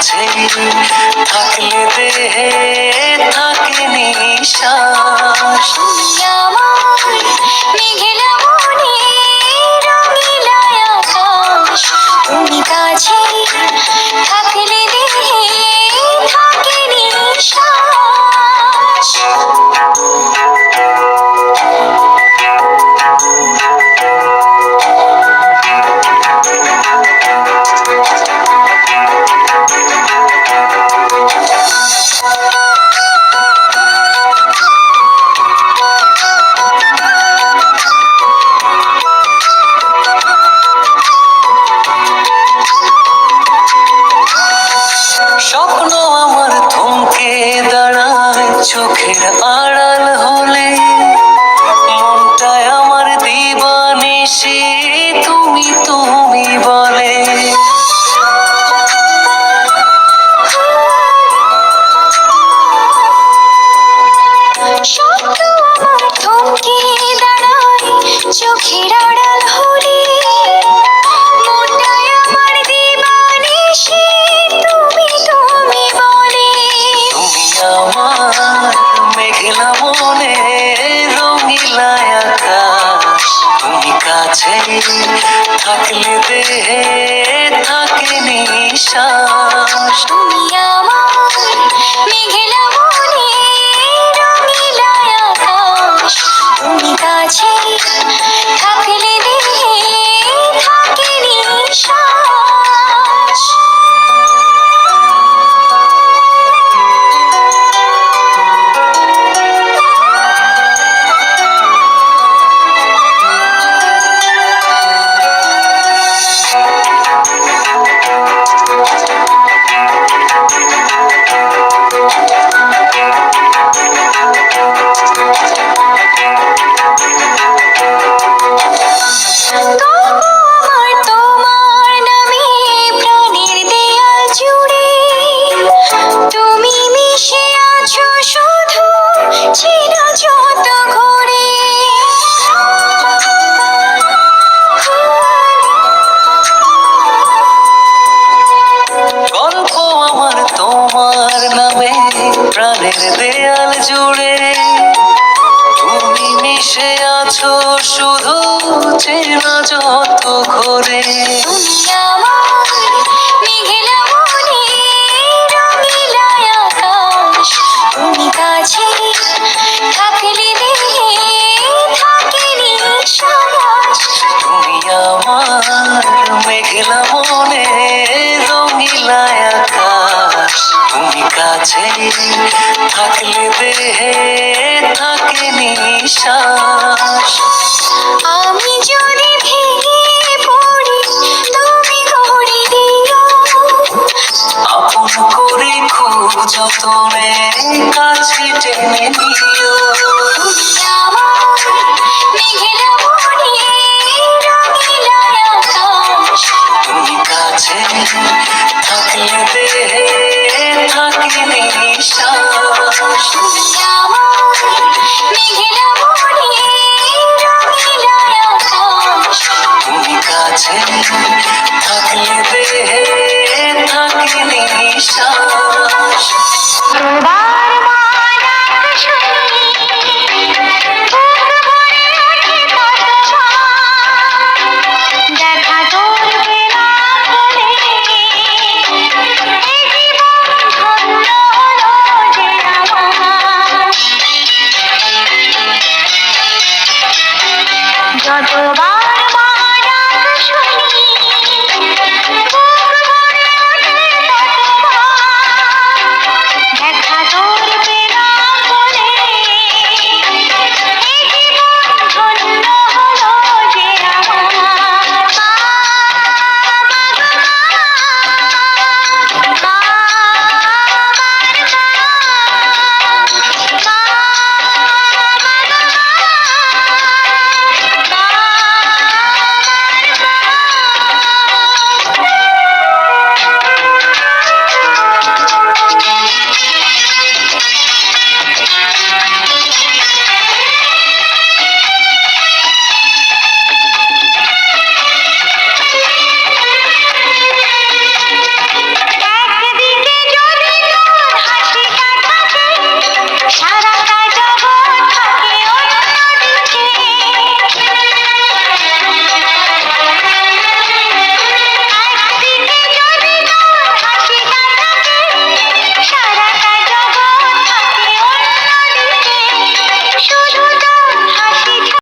কাছে থাকলে দেহে থাকে নিশ্বাস তুমি কাছে থাকলে দেহে থাকে নিশ্বাস। চোখের আড়াল হলে মনটায় আমার দিবানিসি তুমি তুমি বলে। চোখের আড়াল হলে আমার আমার মনে রঙিলা আকাশ তুমি কাছে থাকলে দেহে থাকে নিশ্বাস প্রাণের দেয়াল জুড়ে তুমি মিশে আছো শুধু চেনা যত ঘরে। মেঘলা মনে রঙিলা আকাশ তুমি কাছে থাকলে দেহে থাকে নিশ্বাস। থাকলে দেহে আমি যদি ভেঙে পড়ি তুমি করে দিও। আপন করে খুব যতনে কাছে টেনে নিও। তুমি আমার কাছে থাকলে দেহে থাকলে সব